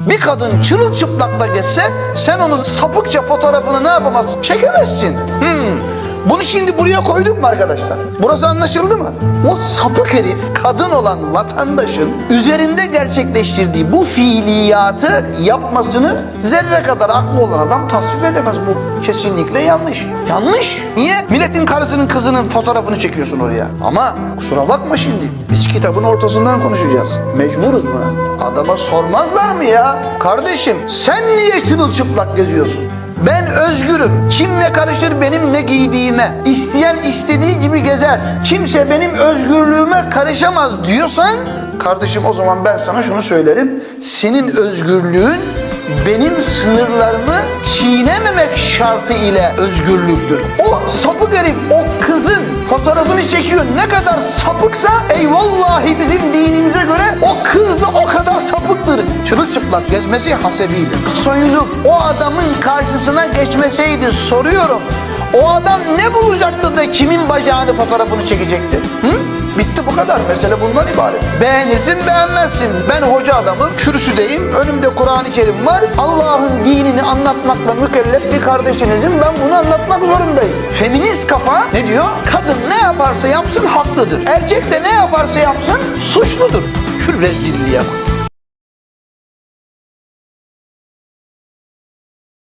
Bir kadın çırılçıplakla geçse sen onun sapıkça fotoğrafını ne yapamazsın? Çekemezsin. Hmm. Bunu şimdi buraya koyduk mu arkadaşlar? Burası anlaşıldı mı? O sapık herif kadın olan vatandaşın üzerinde gerçekleştirdiği bu fiiliyatı yapmasını zerre kadar aklı olan adam tasvip edemez. Bu kesinlikle yanlış. Yanlış. Niye? Milletin karısının kızının fotoğrafını çekiyorsun oraya. Ama kusura bakma şimdi. Biz kitabın ortasından konuşacağız. Mecburuz buna. Adama sormazlar mı ya? Kardeşim sen niye çırılçıplak geziyorsun? Ben özgürüm. Kim ne karışır benim ne giydiğime. İsteyen istediği gibi gezer. Kimse benim özgürlüğüme karışamaz diyorsan kardeşim o zaman ben sana şunu söylerim. Senin özgürlüğün benim sınırlarımı çiğnememek şartı ile özgürlüktür. O sapık herif o kızın fotoğrafını çekiyor. Ne kadar sapıksa eyvallahi bizim dinimize göre o kız da o kadar sapıktır. Çırılçıplak gezmesi hasebiyle. Soyunup o adamın karşısına geçmeseydi soruyorum. O adam ne bulacaktı da kimin bacağını fotoğrafını çekecekti? Hı? Bitti bu kadar. Mesele bundan ibaret. Beğenirsin beğenmezsin. Ben hoca adamım. Kürsüdeyim. Önümde Kur'an-ı Kerim var. Allah'ın dinini anlatmakla mükellef bir kardeşinizim. Ben bunu anlatmak zorundayım. Feminist kafa ne diyor? Kadın ne yaparsa yapsın haklıdır. Erkek de ne yaparsa yapsın suçludur. Şu rezilliğe bak.